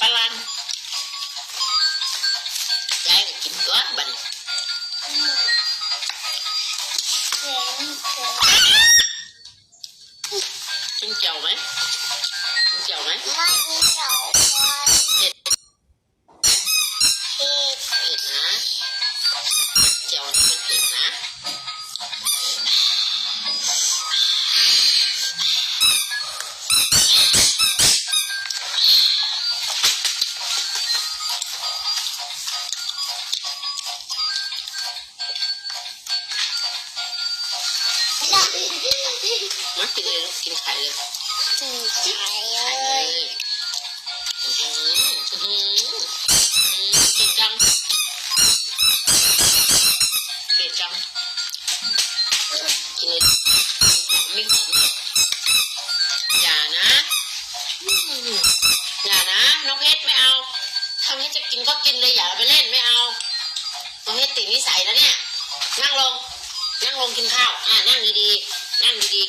ฝลันใจายก็กินตัวบันกินเจียวไหมกินเจียวไหมไม่กินเจียว กินไข่เลยกินไข่เลไข่เลยยอื้อหืออื้อหืออื้อหือเผ็ดจังเผ็ดจังกินเลยไม่หอมเลยอย่านะอืมอย่านะน้องเพชรไม่เอาทำให้จะกินก็กินเลยอย่าไปเล่นไม่เอาน้องเพชรติดนิสัยแล้วเนี่ยนั่งลงนั่งลงกินข้าว อ่านั่งดีๆ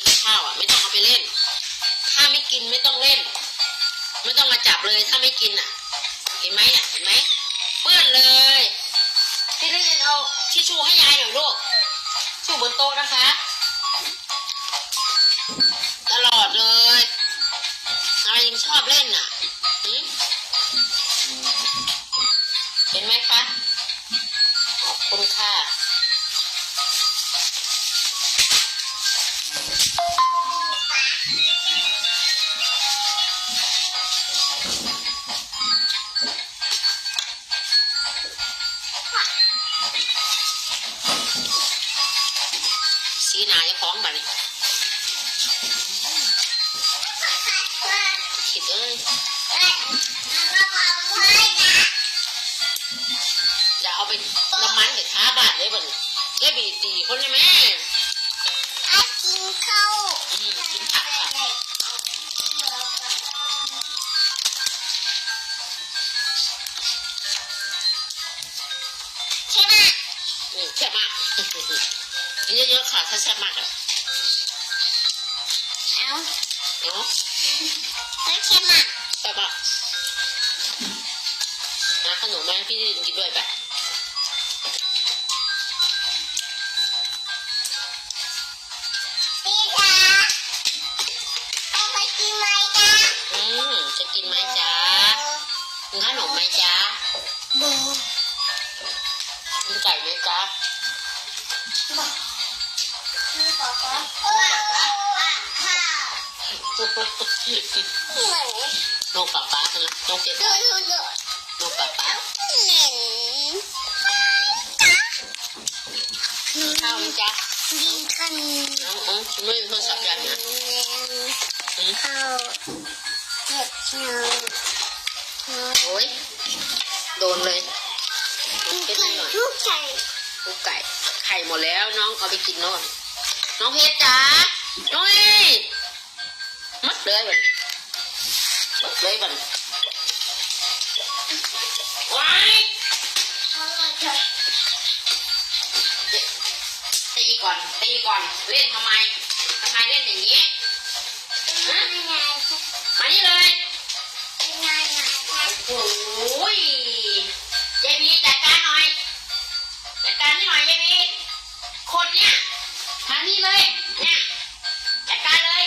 นกินข้าวอะ ไม่ต้องเอาไปเล่น ถ้าไม่กินไม่ต้องเล่น ไม่ต้องมาจับเลยถ้าไม่กินอะ เห็นไหมเนี่ยเห็นไหมเปื้อนเลยพี่ลิลินเอาทิชชู่ให้ยายหน่อยลูกชู่บนโต๊ะนะคะ สีหนาจะคล้องบัดนี้คิดเอ้ยอย่าเอาไปน้ำมันไปท้าบ้านเลยบัดนี้ได้บีตีคนใช่ไหมอืมกินผักค่ะอืมแซ่บมากกิน เยอะๆค่ะถ้าแซ่บมากอะเนาะแซ่บมากนะขนมมาให้พี่ดินกินด้วยไปอืมจะกินไหมจ๊ะกินขนมไหมจ๊ะกินไก่ไหมจ๊ะ น้องป๊าป๊าใช่ไหมน้องเกดน้องป๊าป๊าข้าวไหมจ๊ะน้องอ๋อไม่มีโทรศัพท์ยังนะอืมข้าวเผ็ดหนึ่งโอ้ยโดนเลยน้องเพชรให้หน่อยลูกไก่ลูกไก่ ไข่หมดแล้วน้องเอาไปกินโน่น น้องเพชรจ๋าน้องเอ้ยมัดเลยบันมัดเลยบันว้ายตีก่อนตีก่อนเล่นทำไมทำไมเล่นอย่างนี้ฮะมานี่เลยโอ้ยยายบีจัดการหน่อยจัดการให้หน่อยยายบีคนเนี้ย มานี่เลยเนี่ยจัดการเลย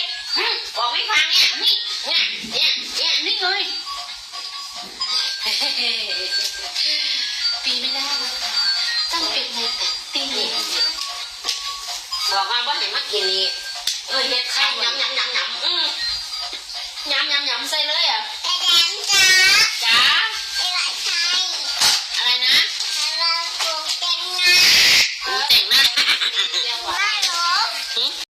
บอกไม่ฟังเนี่ยนี่เนี่ยเนี่ยเนี่ยนี่เลยตีไม่ได้ต้องเป็นในแต่ตีบอกว่าว่าไหนมากินนี่เออเห็ดไข่ยำยำยำยำยำยำยำใส่เลยอะ